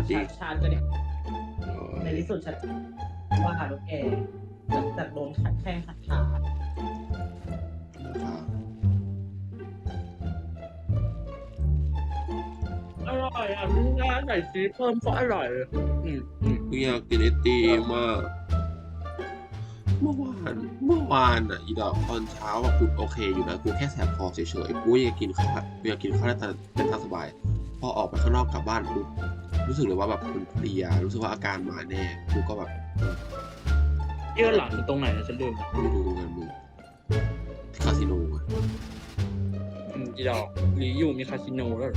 วัสดีชาชาญกันเนี่ยอ๋อในที่สุดฉันว่าหาลูกแกหลังจากโดนขัดแข้งขัดขาครับอร่อยอะพี่งาใส่ชีสเพิ่มก็อร่อย อืมอืมกูอยากกินไอติมมากเมื่อวานเมื่อวานอะอีดอกตอนเช้าอะกูโอเคอยู่นะกูแค่แสบคอเฉยๆกูอยากกินข้าวกูอยากกินข้าวได้แต่เป็นทางสบาย พอออกไปข้างนอกกลับบ้านปุ๊บ รู้สึกเลยว่าแบบคุณเพลียรู้สึกว่าอาการมาแน่กูก็แบบเยื่อหลังตรงไหนนะฉันลืมละไม่รู้กันมึงคาสิโนอะอืมอีดอกหรืออยู่มีคาสิโนแล้ว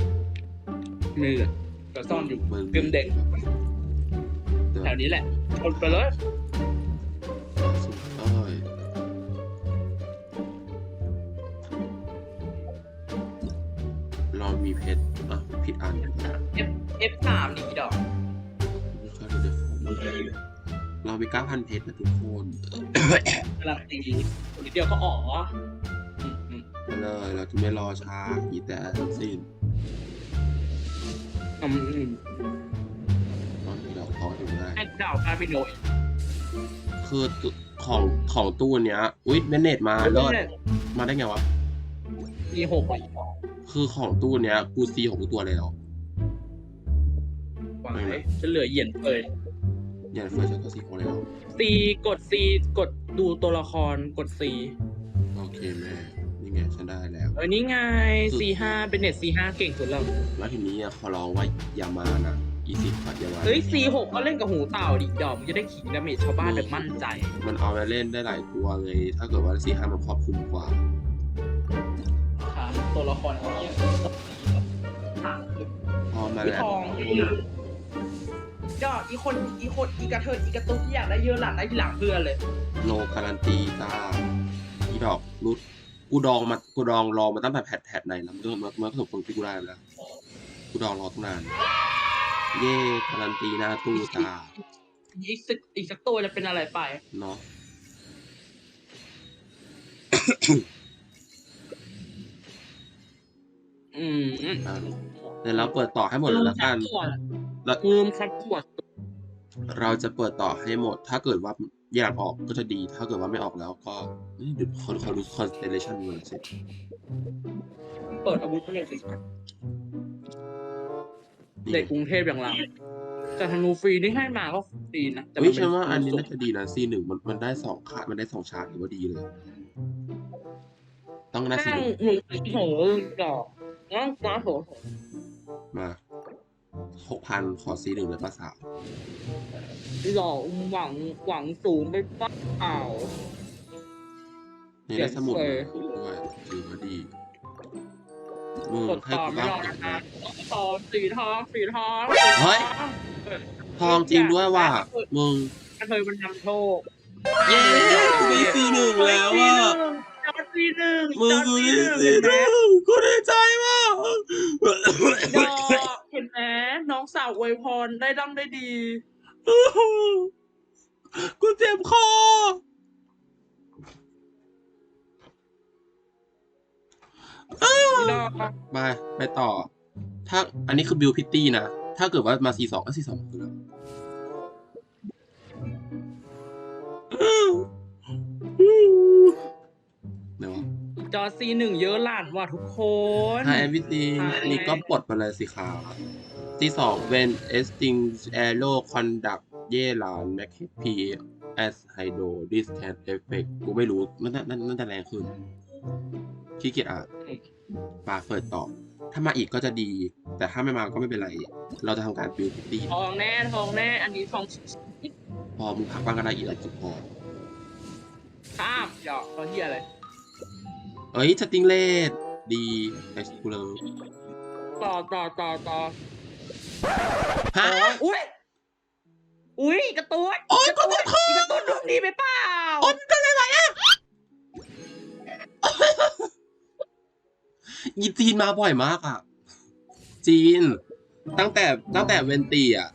มีเหรอแต่ซ่อนอยู่ เกมเด็ก แถวนี้แหละคนไปเลยเรามีเพชรอะผิดอันอย่างนะ F3 นี่ดอกเราไป9,000เพชรนะทุกคนกำลังตีนิดเดียวก็อ๋อไเลยเราจะไม่รอช้าอีแต่สิ้นอืมตอนนี้เราท้ออยู่ได้ไอ้ดาวพาไปโดยคือของของตู้เนี้ย อุ้ยแมนเนตมาเลิศมาได้ไงวะ C หกคือของตู้เนี้ย กูซีหกตัวเลยเหรอ ไว้จะเหลือเหยียนเลยยันเฟิร์สฉันก็ซีของแล้วซีกดซีกดดูตัวละครกดซีโอเคแม่นี่ไงฉันได้แล้วเออนี่ไงซีห้าเป็นเน็ตซีห้าเก่งสุดแล้วแล้วทีนี้อะขอร้องว่าอย่ามานะอีสิปัดอย่ามาเฮ้ยซีหกก็เล่นกับหูเต่าดิดอกมันจะได้ขิงดาเมจชาวบ้านแบบมั่นใจ มันเอาไปเล่นได้หลายตัวไงถ้าเกิดว่าซีห้ามันครอบคลุมกว่าค่ะตัวละครเขาเรียกถามคือพอมาพี่แล้ว ทองก็อีคนอีคนอีกระเทยอีกระตุ้นที่อยากได้เยอะหลังได้ทีหลังเพื่อนเลยโนการันตีจ้าอีดอกรุดกูดองมากูดองรอมาตั้งแต่แพทแพทไหนแล้วมันมันมันก็ถูกคนที่กูได้แล้วกูดองรอตั้งนาน เย่การันตีหน้าตู้จ้าอีกสักอีกสักตัวจะเป็นอะไรไปเนาะอืมอะเดี๋ยวเราเปิดต่อให้หมดเลยละกัน แล้วลืมคัดขวดเราจะเปิดต่อให้หมด ถ้าเกิดว่าแยกออกก็จะดี ถ้าเกิดว่าไม่ออกแล้วก็เอ้ยเดี๋ยวคนเขาดูคอนสเตเลชันเงินสิเปิดอาวุธไปเลยสินี่เด็กกรุงเทพอย่างเราแต่ธนูฟรีที่ให้มาก็ฟรีนะแต่เฮ้ยเป็ฉันว่าอันนี้สุ่มน่าจะดีนะซีหนึ่งมันมันได้สองขามันได้สองชาร์จถือว่าดีเลย ต้องได้ซีนั่หงนึ่งหนึ่งโหดอกนั่งฟ้าโหมา หกพันขอซีหนึ่งเลยภาษาหล่อหวังหวังสูงไปเปล่านี่ได้สมุดเจ๋งมาด้วยถือว่าดีมึงกดให้ต่อกูไม่บ้างรอนะคะต่อสีทองสีทองเฮ้ยทองจริงด้วยว่ะมึงเคยมันทำโชคเย้กูได้ซีหนึ่งแล้วอะจอซีหนึ่งมึงจอกูซีได้หนึ่งซีหนึ่งกูได้ใจมากดอก เห็นไหมน้องสาวอวยพรได้ดั้งได้ดี กูเจ็บคอดอกไปไปต่อ ถ้าอันนี้คือบิลพิตตี้นะ ถ้าเกิดว่ามาซีสองก็ซีสองคือแล้วเจอซีหนึ่งเยอะหลานว่ะทุกคนถ้าแอมพิตีใช่นี่ก็ปลดไปเลยสิครับที่สองเป็น esting arrow conduct เย่หลาน mac p as hydro this can effect กูไม่รู้น่าจะน่าน่าจะแรงขึ้นขี้เกียจอ่านปาเปิดต่อถ้ามาอีกก็จะดี แต่ถ้าไม่มาก็ไม่เป็นไร เราจะทำการบิลพิตตี้ทองแน่ทองแน่ อันนี้ทองพอมึงพักบ้างก็ได้อีกแล้วจุดพอข้ามหยอกเขาเฮียอะไร เอ้ยสติงเลดดีไอสกูเลอร์ต่อต่อต่อต่อฮะอุ้ยอุ้ยกระตุ้นโอ๊ยกระตุ้นอีกระตุ้นดวงดีไปเปล่าโอ๊ยมันเป็นอะไรอะยีจีนมาบ่อยมากอะ จีน ตั้งแต่ตั้งแต่เวนตีอะ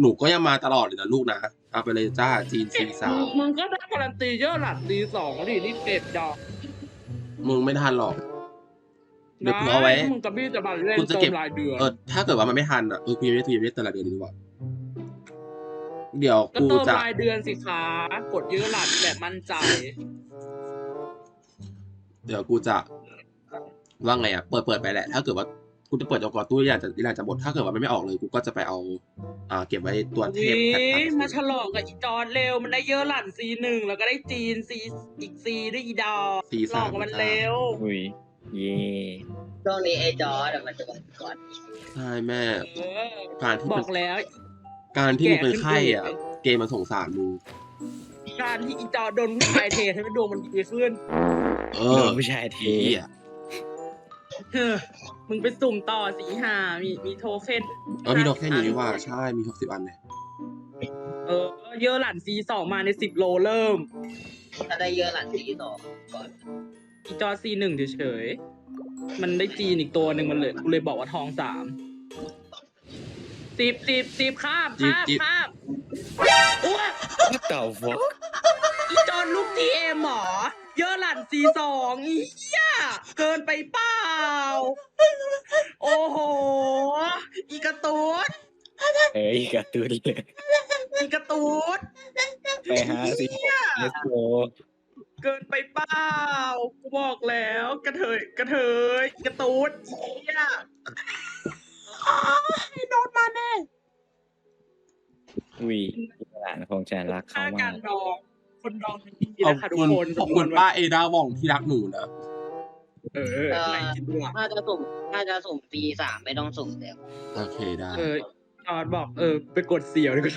หนูก็ยังมาตลอดเลยนะลูกนะเอาไปเลยจ้าจีนซีสามมึงก็ได้การันตีเยอะหลัดตีสองดินี่เก็บดอก มึงไม่ทันหรอกเดี๋ยวกูเอาไว้ มึงกับพี่จะมาเล่นกูจะเติเก็บมรายเดือนเออถ้าเกิดว่ามันไม่ทันอะเออกูยังไม่ได้กูยังไม่ได้แต่ละเดือนนี้ดีกว่า เดี๋ยวก็กูเติมจะ รายเดือนสิคะกดเยอะหลัดแบบมั่นใจ เดี๋ยวกูจะว่าไงอะ เปิดเปิดไปแหละ ถ้าเกิดว่า กูจะเปิดจนกว่าตู้อยากจะอยากจะหมดถ้าเกิดว่ามันไม่ออกเลยกูก็จะไปเอาอ่าเก็บไว้ตัวเทวิปแพ็คตัดมาฉลองกับอีจอนเร็วมันได้เยอะหลั่นซีหนึ่งแล้วก็ได้จีนซีอีกซีด้วยอีดอซีหลสาอมกกับมันเร็วอุ้ยเย่ช่วงนี้ไอ้จอร์ดอะมันจะหมดก่อนใช่แม่เออการที่บมัอนกแล้ว การที่มึงเป็นไข้แก่อะขึ้นเกมมันสงสารมึงการที่อีจอโดนผู้ชายเทให้มันดวงมันดีขึ้น เอโดอนผู้ชายเทเหี้ย เฮ้อมึงไปสุ่มต่อสีหามีมีโทเค็นเออมีดอกแค่นี้นี่ว่าใช่มีหกสิบอันเนี่ยเออ เยอะหลั่นซีสองมาในสิบโลเริ่ม ถ้าได้เยอะหลังสีต่อก่อนอีจอซีหนึ่งเฉยๆมันได้จีนอีกตัวหนึ่งมันเลยกูเลยบอกว่าทองสามสิบสิบสิบข้ามข้ามจิ๊บข้ามอ้วก What the fuck อีจอนลูกทีเอ็มหมอ เยอะหลั่นซีสองอีเหี้ยเกินไปเปล่า โอ้โห อีกระตูดเอ้ยกระตุ้นเลย อีกระตูดไปหาสิ let's go เกินไปเปล่า กูบอกแล้วกระเทยกระเทยอีกระตูดเหี้ยโดนมาแน่ อุ้ยหลานของฉันรักเขาค่ามาการกดอง คนดองทั้งทีขอบนะคะทุกคุณคนขอบคุณป้าเอดาว่องที่รักหนูนะเออไหนคิดดูอะถ้าจะสุ่มถ้าจะสุ่มปีสามไม่ต้องสุ่มแล้วโอเคได้เออจอดบอกเออไปกดเสียวดีกว่า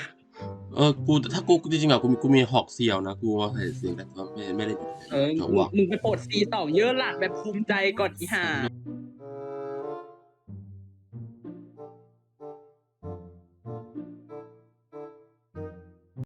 เออกูถ้ากูจริงๆอะกูมีกูมีหอกเซียวนะกูว่าใส่เสียงแต่ว่าไม่ไม่ได้เออจังหวะมึงไปปลดซีสองเยอะหลัดแบบภูมิใจก่อนอีห่า